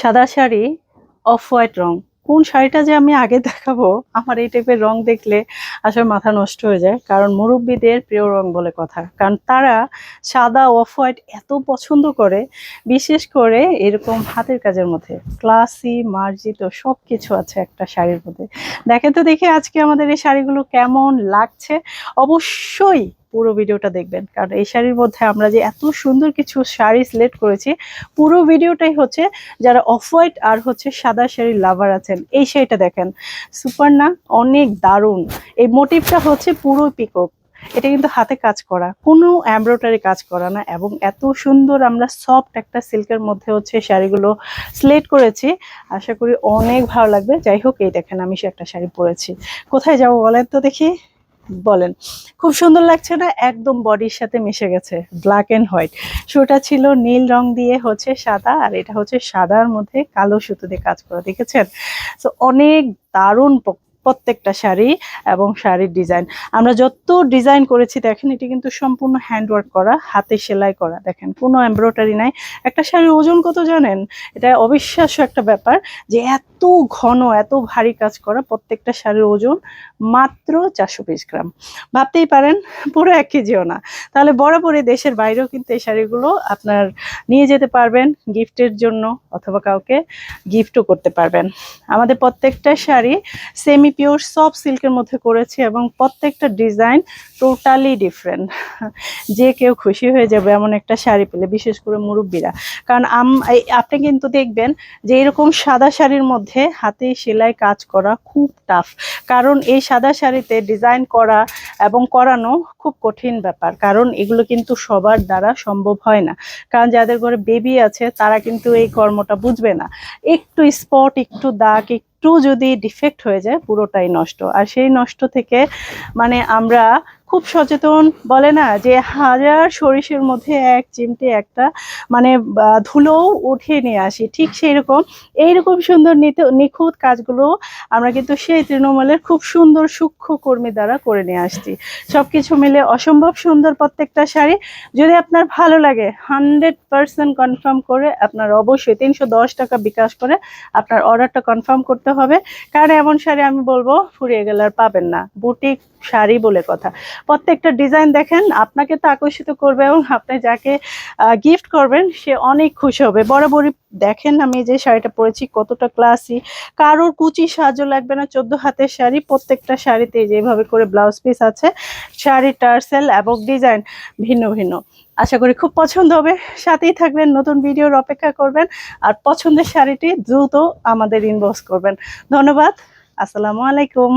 সাদা sari off white রং। কোন শাড়িটা যে আমি আগে দেখাবো, আমার এই টাইপের রং দেখলে আসলে মাথা নষ্ট হয়ে যায়। কারণ মুরব্বীদের প্রিয় রং বলে কথা। কারণ তারা সাদা অফ হোয়াইট এত পছন্দ করে, বিশেষ করে এরকম হাতের কাজের মধ্যে। ক্লাসি মার্জিত সব কিছু আছে একটা শাড়ির মধ্যে। দেখেন তো দেখি আজকে আমাদের এই শাড়িগুলো কেমন লাগছে। অবশ্যই পুরো ভিডিওটা দেখবেন। কারণ এই শাড়ির মধ্যে আমরা যে এত সুন্দর কিছু শাড়ি সিলেক্ট করেছি, পুরো ভিডিওটাই হচ্ছে যারা অফ হোয়াইট আর হচ্ছে সাদা শাড়ির লাভার আছেন, এই শাড়িটা দেখেন। সুপার না, অনেক দারুণ। এই মোটিভটা হচ্ছে পুরো পিকক এটা কিন্তু হাতে কাজ করা, কোনো এমব্রয়ডারি কাজ করা না এবং এত সুন্দর আমরা সফট একটা সিল্কের মধ্যে হচ্ছে শাড়িগুলো সিলেক্ট করেছি। আশা করি অনেক ভালো লাগবে। যাই হোক, এই দেখেন আমি সে একটা শাড়ি পরেছি। কোথায় যাব বলেন তো দেখি। বলেন। খুব সুন্দর লাগছে না? একদম বডির সাথে মিশে গেছে ব্ল্যাক অ্যান্ড হোয়াইট শুটা ছিল নীল রং দিয়ে হচ্ছে সাদা, আর এটা হচ্ছে সাদার মধ্যে কালো সুতো দিয়ে কাজ করা, দেখেছেন? তো অনেক দারুণ প্রত্যেকটা শাড়ি এবং শাড়ির ডিজাইন আমরা যত ডিজাইন করেছি, দেখেন, এটি কিন্তু সম্পূর্ণ হ্যান্ডওয়ার্ক করা, হাতে সেলাই করা, দেখেন, কোনো এমব্রয়ডারি নাই। একটা শাড়ির ওজন কত জানেন? এটা অবিশ্বাস্য একটা ব্যাপার যে এত ঘন, এত ভারী কাজ করা প্রত্যেকটা শাড়ির ওজন মাত্র চারশো বিশ গ্রাম। ভাবতেই পারেন, পুরো এক কেজিও না। তাহলে বরাবরই দেশের বাইরেও কিন্তু এই শাড়িগুলো আপনার নিয়ে যেতে পারবেন, গিফটের জন্য অথবা কাউকে গিফটও করতে পারবেন। আমাদের প্রত্যেকটা শাড়ি সেমি পিওর সফট সিল্কের মধ্যে করেছি এবং প্রত্যেকটা ডিজাইন টোটালি ডিফারেন্ট যে কেউ খুশি হয়ে যাবে এমন একটা শাড়ি পেলে, বিশেষ করে মুরব্বীরা। কারণ আম আপনি কিন্তু দেখবেন যে এরকম সাদা শাড়ির মধ্যে হাতে সেলাই কাজ করা খুব টাফ কারণ এই সাদা শাড়িতে ডিজাইন করা এবং করানো খুব কঠিন ব্যাপার, কারণ এগুলো কিন্তু সবার দ্বারা সম্ভব হয় না। কারণ যাদের ঘরে বেবি আছে, তারা কিন্তু এই কর্মটা বুঝবে না। একটু স্পট একটু দাগ, একটু যদি ডিফেক্ট হয়ে যায়, পুরোটাই নষ্ট। আর সেই নষ্ট থেকে মানে আমরা খুব সচেতন বলে না যে হাজার সরিষের মধ্যে এক চিমটে একটা মানে ধুলোও উঠিয়ে নিয়ে আসি। ঠিক সেই রকম এইরকম সুন্দর নিখুঁত কাজগুলো আমরা কিন্তু সেই তৃণমূলের খুব সুন্দর সূক্ষ্ম কর্মী দ্বারা করে নিয়ে আসছি। সব কিছু মিলে অসম্ভব সুন্দর প্রত্যেকটা শাড়ি। যদি আপনার ভালো লাগে, হান্ড্রেড পার্সেন্ট কনফার্ম করে আপনার অবশ্যই তিনশো দশ টাকা বিকাশ করে আপনার অর্ডারটা কনফার্ম করতে হবে। কারণ এমন শাড়ি আমি বলব, ফুরিয়ে গেলে আর পাবেন না। বুটিক শাড়ি বলে কথা। প্রত্যেকটা ডিজাইন দেখেন, আপনাকে তো আকর্ষিত করবে এবং আপনি যাকে গিফট করবেন, সে অনেক খুশি হবে। বরাবরই দেখেন, আমি যে শাড়িটা পরেছি, কতটা ক্লাসি কারোর কুচি সাহায্য লাগবে না, চোদ্দ হাতের শাড়ি, প্রত্যেকটা শাড়িতে যেভাবে করে ব্লাউজ পিস আছে। শাড়ি, টার্সেল এবং ডিজাইন ভিন্ন ভিন্ন। আশা করি খুব পছন্দ হবে। সাথেই থাকবেন, নতুন ভিডিওর অপেক্ষা করবেন, আর পছন্দের শাড়িটি দ্রুত আমাদের ইনবক্স করবেন। ধন্যবাদ, আসসালামু আলাইকুম।